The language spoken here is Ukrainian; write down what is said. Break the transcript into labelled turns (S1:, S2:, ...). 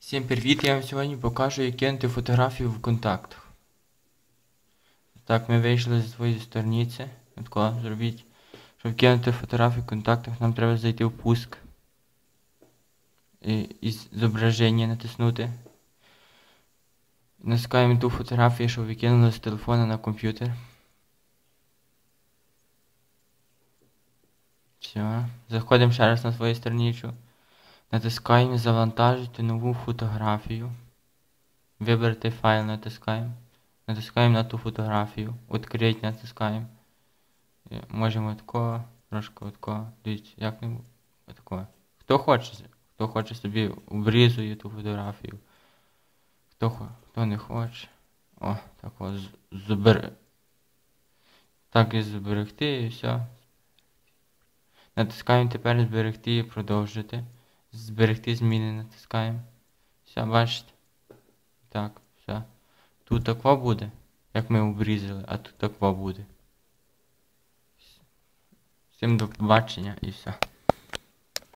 S1: Всім привіт! Я вам сьогодні покажу, як кинути фотографію в контактах. Так, ми вийшли з своєї сторінці. Тако зробіть. Щоб кинути фотографію в контактах, нам треба зайти в пуск. І, і зображення натиснути. Натискаємо ту фотографію, що ви кинули з телефона на комп'ютер. Все. Заходимо ще раз на свою страничку. Натискаємо завантажити нову фотографію. Вибрати файл натискаємо. Натискаємо на ту фотографію. Відкрити натискаємо. І Можемо такого, трошки такого. Дивіться, як не такого. Хто хоче, хто хоче собі обрізує ту фотографію. Хто, хто не хоче. О, так ось збер... Так і зберегти і все. Натискаємо тепер зберегти і продовжити. Зберегти зміни натискаємо. Все, бачите? Так, все. Тут таква буде, як ми обрізали, а тут таква буде. Всім до побачення і все.